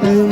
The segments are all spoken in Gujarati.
பார்த்து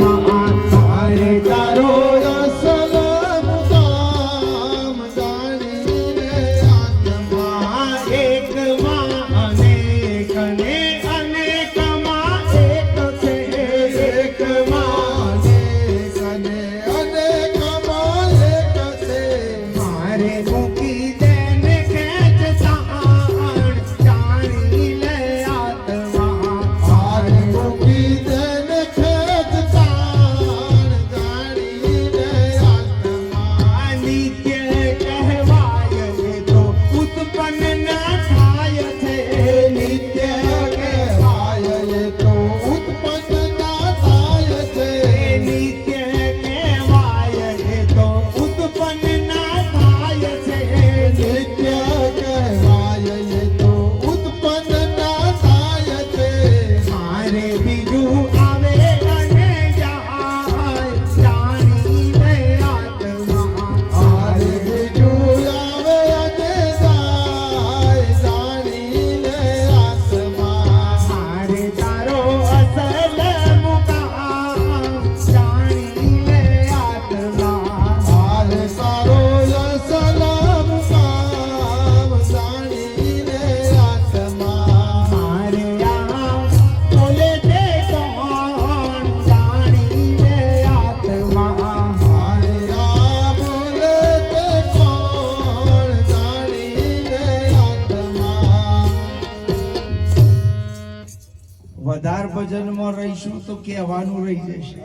ભજનમાં રહીશું તો કહેવાનું રહી જશે.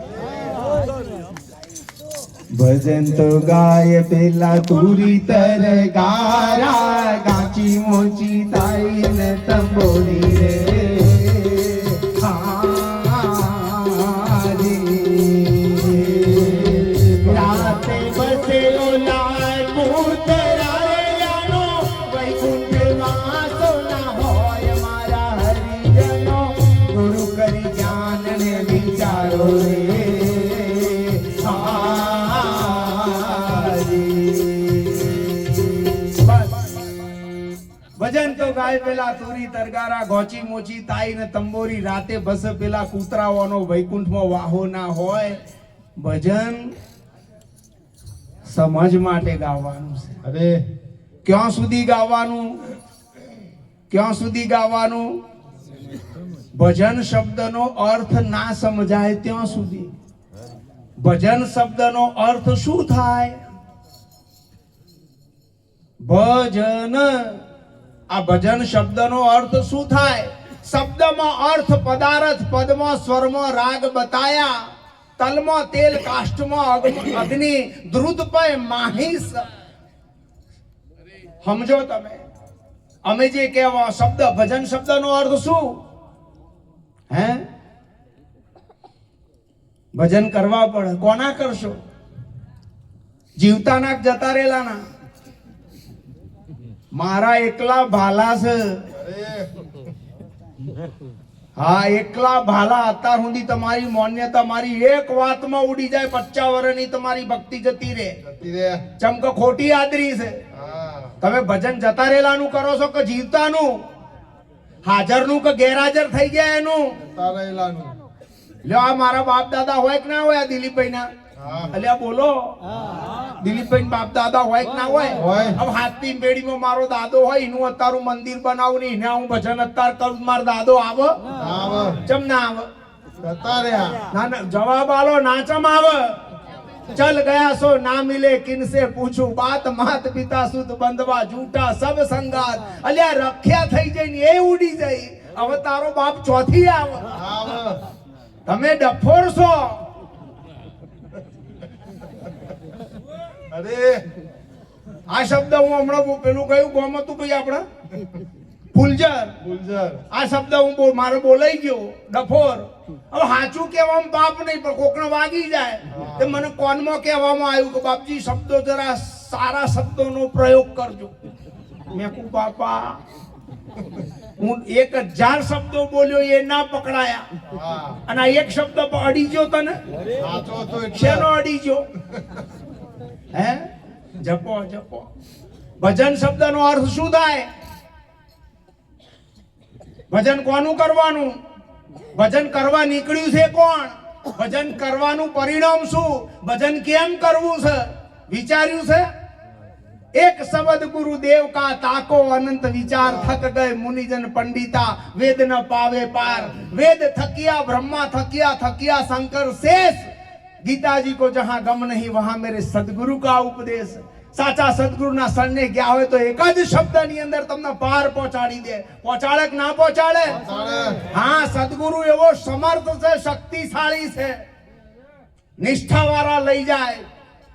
ભજન તો ગાય પેલા તુરી તર, ગારા ગાચી મોચી તાઈ ને તંબોરી રે. ગાય પેલા તુરી તરગારા ગોચી મોચી તાઈ ને તંબોરી રાતે બસ પેલા કૂતરાઓનો વૈકુંઠમાં વાહો ના હોય. ભજન સમજ માટે ગાવાનું છે. અરે. ક્યાં સુધી ગાવાનું? ક્યાં સુધી ગાવાનું? ભજન શબ્દનો અર્થ ના સમજાય ત્યાં સુધી. ભજન શબ્દનો અર્થ શું થાય? ભજન આ ભજન શબ્દનો અર્થ શું થાય? શબ્દમાં અર્થ પદાર્થ, પદમાં સ્વરમાં રાગ બતાયા. તલમાં તેલ, કાષ્ટમાં અગ્નિ પય, માહિસ. સમજો તમે? અમે જે કહેવા, શબ્દ, ભજન શબ્દનો અર્થ શું? હે? ભજન કરવા પડે. કોના કરશો? જીવતાના જતા રહેલાના. મારા એકલા ભાલા છે. હા એકલા ભાલા અત્યાર સુધી તમારી માન્યતા મારી એક વાતમાં ઉડી જાય પચાસ વર્ષની તમારી ભક્તિ જતી રે ચમક ખોટી આદરી છે. તમે ભજન જતા રહેલાનું કરો છો કે જીવતાનું? હાજરનું કે ગેરહાજર થઈ ગયા એનું? લ્યો આ મારા બાપ દાદા હોય કે ના હોય આ દિલીપભાઈ ના અલ્યા બોલો. દિલીપભાઈ બાપ દાદા હોય કે ના હોય. હવે હાથની બેડીમાં મારો દાદો હોય એનું અત્યારું મંદિર બનાવું ને એને હું ભજન અત્યાર કરું મારો દાદો આવે? ચમ ના આવે? ના ના જવાબ આલો ના ચમ આવે? ચલ ગયા સો ના મિલે કિનસે પૂછું. બાત માત પિતા સુત બંધવા જૂટા સબ સંગાત. અલ્યા રખ્યા થઈ જાય ને એ ઉડી જાય. હવે તારો બાપ ચોથી આવે. આવ. તમે ડફોર છો. અરે આ શબ્દ હું હમણાં પેલું કયું ગોમ હતું ભાઈ આપણે? ફૂલજર ગુલજર આ શબ્દ હું મારે બોલાઈ ગયો ડફોર. હવે સાચું કહેવામાં પાપ નહીં પણ કોકને વાગી જાય. તે મને કોનમાં કહેવામાં આવ્યું કે બાપજી શબ્દો જરા સારા શબ્દોનો પ્રયોગ કરજો. મેં કહું બાપા હું એક હજાર શબ્દો બોલ્યો એ ના પકડાયા. અને આ એક શબ્દ અડી ગયો તને? શેનો અડી ગયો? હે? જપો જપો. ભજન શબ્દનો અર્થ શું થાય? ભજન કોનું કરવાનું? ભજન કરવા નીકળ્યું છે કોણ? ભજન કરવાનું પરિણામ શું? ભજન કેમ કરવું છે? વિચાર્યું છે? એક શબ્દ ગુરુ દેવ કા તાકો અનંત વિચાર થક ગય મુનિજન પંડિતા વેદ ન પાવે પાર. વેદ થકિયા, બ્રહ્મા થકિયા થકિયા, શંકર શેષ. ગીતાજી કો જહાં ગમ નહીં વહાં મેરે સદગુરુ કા ઉપદેશ. સાચા સદગુરુના શરણે ગયા હોય તો એક જ શબ્દની અંદર તમને પાર પહોંચાડી દે. પહોંચાડે કે ના પહોંચાડે? હા સદગુરુ એવો સમર્થ છે શક્તિશાળી છે. નિષ્ઠા વાળા લઈ જાય.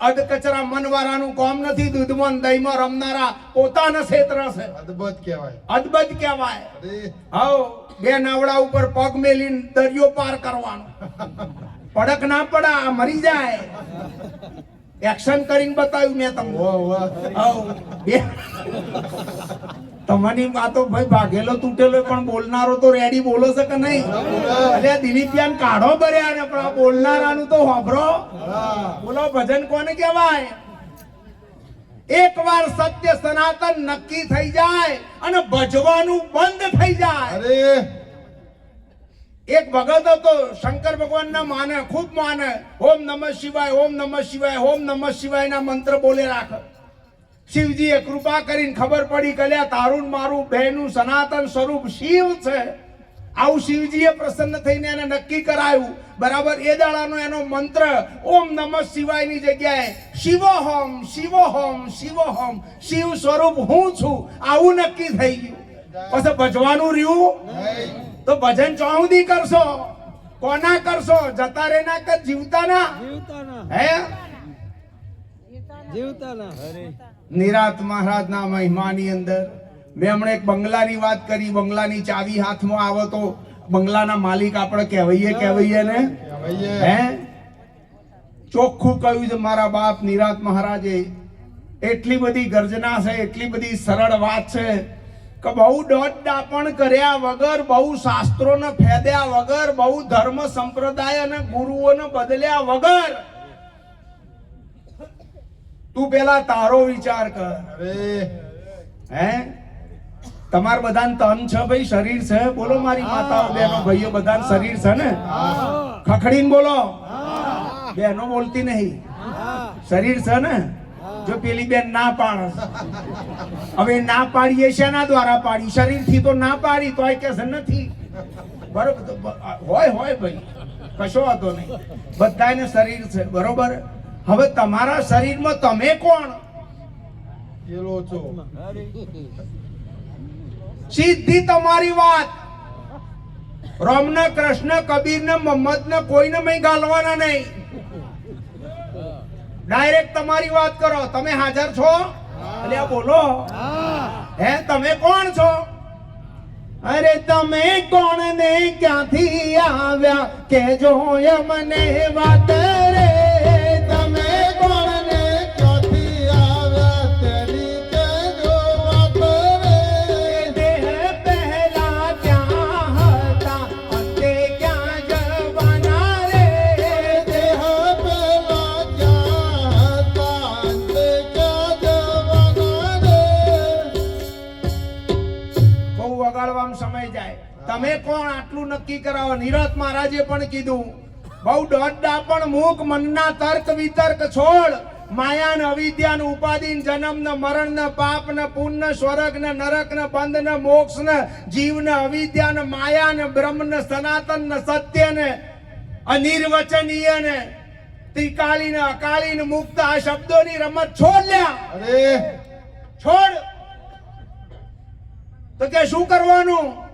અધ કચરા મન વાળાનું કોમ નથી દૂધમાં ને દહીંમાં રમનારા પોતાના ક્ષેત્ર છે. અદભુત કહેવાય. અદભુત કહેવાય. હવ બે નાવડા ઉપર પગ મેલીને દરિયો પાર કરવાનો. પડક ના પડા આ મરી જાય. એક્શન કરીને બતાવ્યું મેં તમને. તમારી વાતો ભાઈ ભાગેલો તૂટેલો પણ બોલનારો તો રેડી બોલો છે કે નહીં? અરે દિલીપિયાન કાઢો ભર્યા ને પણ આ બોલનારાનું તો હોભરો. બોલો ભજન કોને કહેવાય? એકવાર સત્ય સનાતન નક્કી થઈ જાય અને ભજવાનું બંધ થઈ જાય. અરે. એક ભગત હતો, શંકર ભગવાન ના માને, ખૂબ માને, ઓમ નમઃ શિવાય, ઓમ નમઃ શિવાય, ઓમ નમઃ શિવાય ના મંત્ર બોલે રાખે. શિવજીએ કૃપા કરીને ખબર પડી કલ્યા લ્યા તારું મારું બહેનું સનાતન સ્વરૂપ શિવ છે. આવું શિવજીએ પ્રસન્ન થઈને એને નક્કી કરાયું. બરાબર, એ દાડાનો એનો મંત્ર, ઓમ નમઃ શિવાયની જગ્યાએ શિવ હોમ શિવ હોમ શિવ સ્વરૂપ હું છું. આવું નક્કી થઈ ગયું. પછી ભજવાનું રહ્યું? તો ભજન ચોહુદી કરશો? કોના કરશો? જતા રેના કે જીવતા ના હે? જીવતાના. નિરાત મહારાજના મહિમાની અંદર મેં હમણાં એક બંગલાની વાત કરી. બંગલાની ચાવી હાથમાં આવે તો બંગલાના માલિક આપણે કહેવાઈએ કહેવાઈએ ને? હે? ચોખ્ખું કહ્યું છે મારા બાપ નિરાત મહારાજે. એટલી બધી ગર્જના છે એટલી બધી સરળ વાત છે. કે બહુ દોટ દાપણ કર્યા વગર બહુ શાસ્ત્રોને ફેદ્યા વગર બહુ ધર્મ સંપ્રદાય અને ગુરુઓને બદલ્યા વગર તું પેલા તારો વિચાર કર. અરે. હે? તમાર બધાને તન છે ભાઈ શરીર છે? બોલો મારી માતાઓ બહેનો ભાઈઓ બધાને શરીર છે ને? ખખડીને બોલો. બેનો બોલતી નહીં. શરીર છે ને? જો પેલી બેન ના પાડે. હવે ના પાડીએ શેના દ્વારા પાડી? શરીરથી તો ના પાડી તો કે છે નથી. બરોબર હોય હોય ભાઈ. કશો વાંધો નહીં. બધાને શરીર છે બરોબર? હવે તમારા શરીરમાં તમે કોણ? સીધી તમારી વાત. રામને કૃષ્ણ કબીરને મોહમ્મદને કોઈને મેં ગાલવાના નહીં. ડાયરેક્ટ તમારી વાત કરો. તમે હાજર છો? એટલે બોલો. હે, તમે કોણ છો? અરે તમે કોણ ને ક્યાંથી આવ્યા? કે જો મને વાત રે. કોણ આટલું નક્કી કરાવો? નિરત મહારાજે પણ કીધું બહુ દોડડા પણ મૂક મનના તર્ક વિતર્ક છોડ. માયાન અવિદ્યાન અવિદ્યા ને ઉપાધિ ને જન્મ ન મરણ ન પાપ ન પુણ્ય સ્વર્ગ ન નરક ન બંધ ન મોક્ષ ન જીવ ન અવિદ્યા ને માયા ને બ્રહ્મ ન સનાતન ન સત્ય ને અનિર્વચનીય ને ત્રિકાળી ને અકાળી ને મુક્ત આ શબ્દોની રમત છોડ લ્યા. અરે. છોડ. તો કે શું કરવાનું?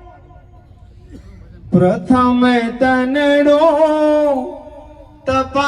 પ્રથમ તનડો તપા